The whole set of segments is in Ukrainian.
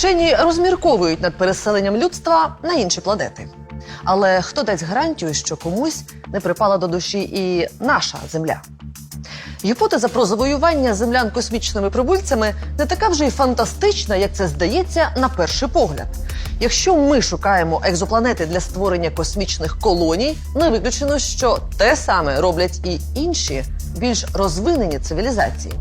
Вчені розмірковують над переселенням людства на інші планети. Але хто дасть гарантію, що комусь не припала до душі і наша земля? Гіпотеза про завоювання землян космічними прибульцями не така вже й фантастична, як це здається на перший погляд. Якщо ми шукаємо екзопланети для створення космічних колоній, не виключено, що те саме роблять і інші більш розвинені цивілізації.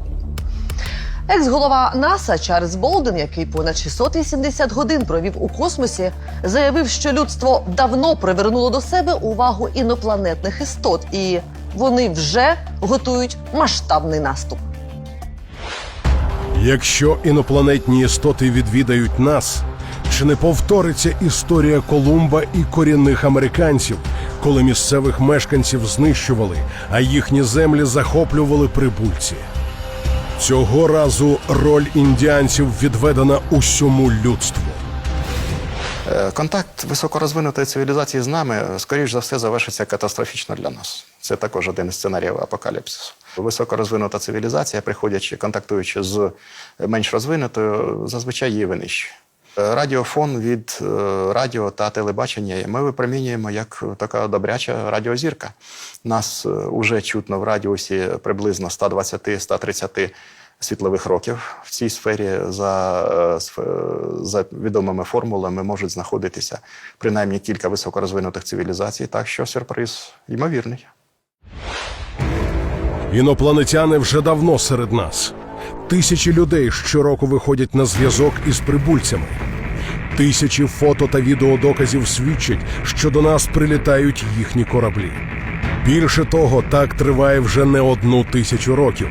Екс-голова НАСА Чарльз Болден, який понад 680 годин провів у космосі, заявив, що людство давно привернуло до себе увагу інопланетних істот, і вони вже готують масштабний наступ. Якщо інопланетні істоти відвідають нас, чи не повториться історія Колумба і корінних американців, коли місцевих мешканців знищували, а їхні землі захоплювали прибульці? Цього разу роль індіанців відведена усьому людству. Е, Контакт високорозвинутої цивілізації з нами, е, скоріш за все, завершиться катастрофічно для нас. Це також один із сценаріїв апокаліпсису. Високорозвинута цивілізація, приходячи, контактуючи з менш розвинутою, зазвичай її винищує. Е, Радіофон від е, радіо та телебачення ми випромінюємо як така добряча радіозірка. Нас е, уже чутно в радіусі приблизно 120-130 світлових років. В цій сфері за, за відомими формулами можуть знаходитися принаймні кілька високорозвинутих цивілізацій, так що сюрприз ймовірний. Інопланетяни вже давно серед нас. Тисячі людей щороку виходять на зв'язок із прибульцями. Тисячі фото та відеодоказів свідчать, що до нас прилітають їхні кораблі. Більше того, так триває вже не одну тисячу років.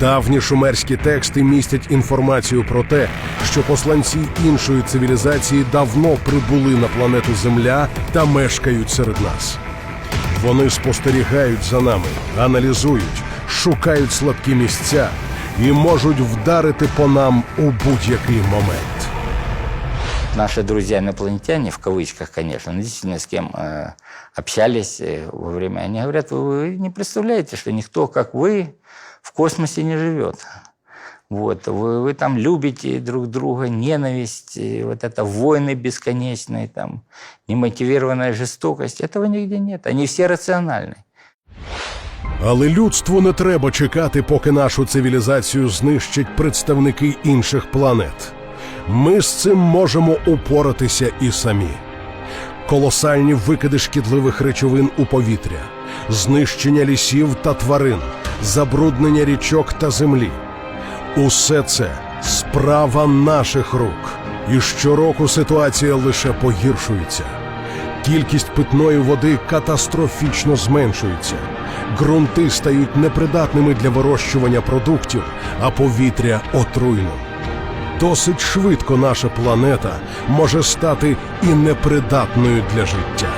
Давні шумерські тексти містять інформацію про те, що посланці іншої цивілізації давно прибули на планету Земля та мешкають серед нас. Вони спостерігають за нами, аналізують, шукають слабкі місця і можуть вдарити по нам у будь-який момент. Наши друзья инопланетяне, в кавычках, конечно, но действительно с кем э, общались э, во время, они говорят, вы, не представляете, что никто, как вы, в космосе не живет. Вот, вы, вы там любите друг друга, ненависть, и вот это войны бесконечные, там, немотивированная жестокость. Этого нигде нет. Они все рациональны. Але людству не треба чекати, поки нашу цивілізацію знищать представники інших планет. Ми з цим можемо упоратися і самі. Колосальні викиди шкідливих речовин у повітря, знищення лісів та тварин, забруднення річок та землі. Усе це справа наших рук. І щороку ситуація лише погіршується. Кількість питної води катастрофічно зменшується. Ґрунти стають непридатними для вирощування продуктів, а повітря отруйним. Досить швидко наша планета може стати і непридатною для життя.